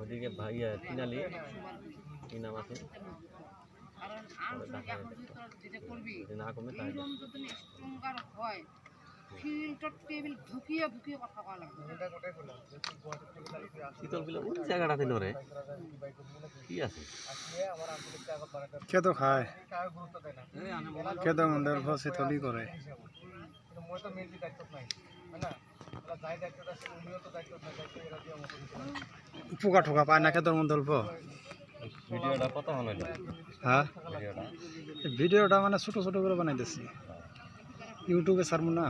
ওদিকে ভাইয়া তিনালি কি নাম আছে না কমে তাহলে ঢুকিয়ে ঢুকিয়ে কথা কওয়া লাগবে শীতল বিলে ওই জায়গাটাতে নরে কি আছে? কে তো খায় কে তো মন্দির তলি করে। পোকা ঠোকা পায় না খেতর মধ্যে অল্প ভিডিওটা কত হলো হ্যাঁ? ভিডিওটা। মানে ছোট ছোট করে বানাইতেছি। ইউটিউবে ছাড়বো না?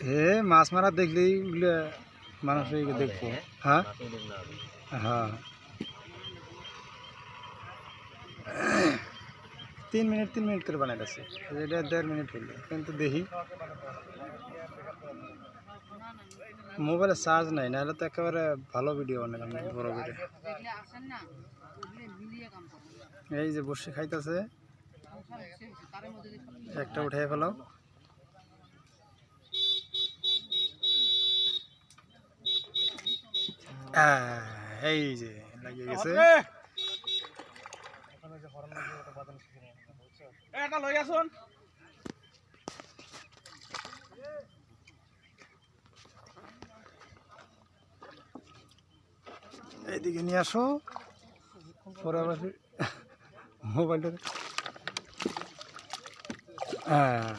এ মাছ মারা দেখলেই বলে মানুষ দেখব। হ্যাঁ আমি। হ্যাঁ। তিন মিনিট তিন মিনিট করে বানাইতেছি এটা দেড় মিনিট হইল কিন্তু দেখি। মোবাইলে চার্জ নাই নাহলে তো একেবারে ভালো ভিডিও বানালাম বড় ভিডিও এই যে বসে খাইতেছে। একটা উঠাই ফেলাও। আহ, এই যে লাগিয়ে গেছে এইদিকে নিয়ে আসো পরে আবার মোবাইলটা হ্যাঁ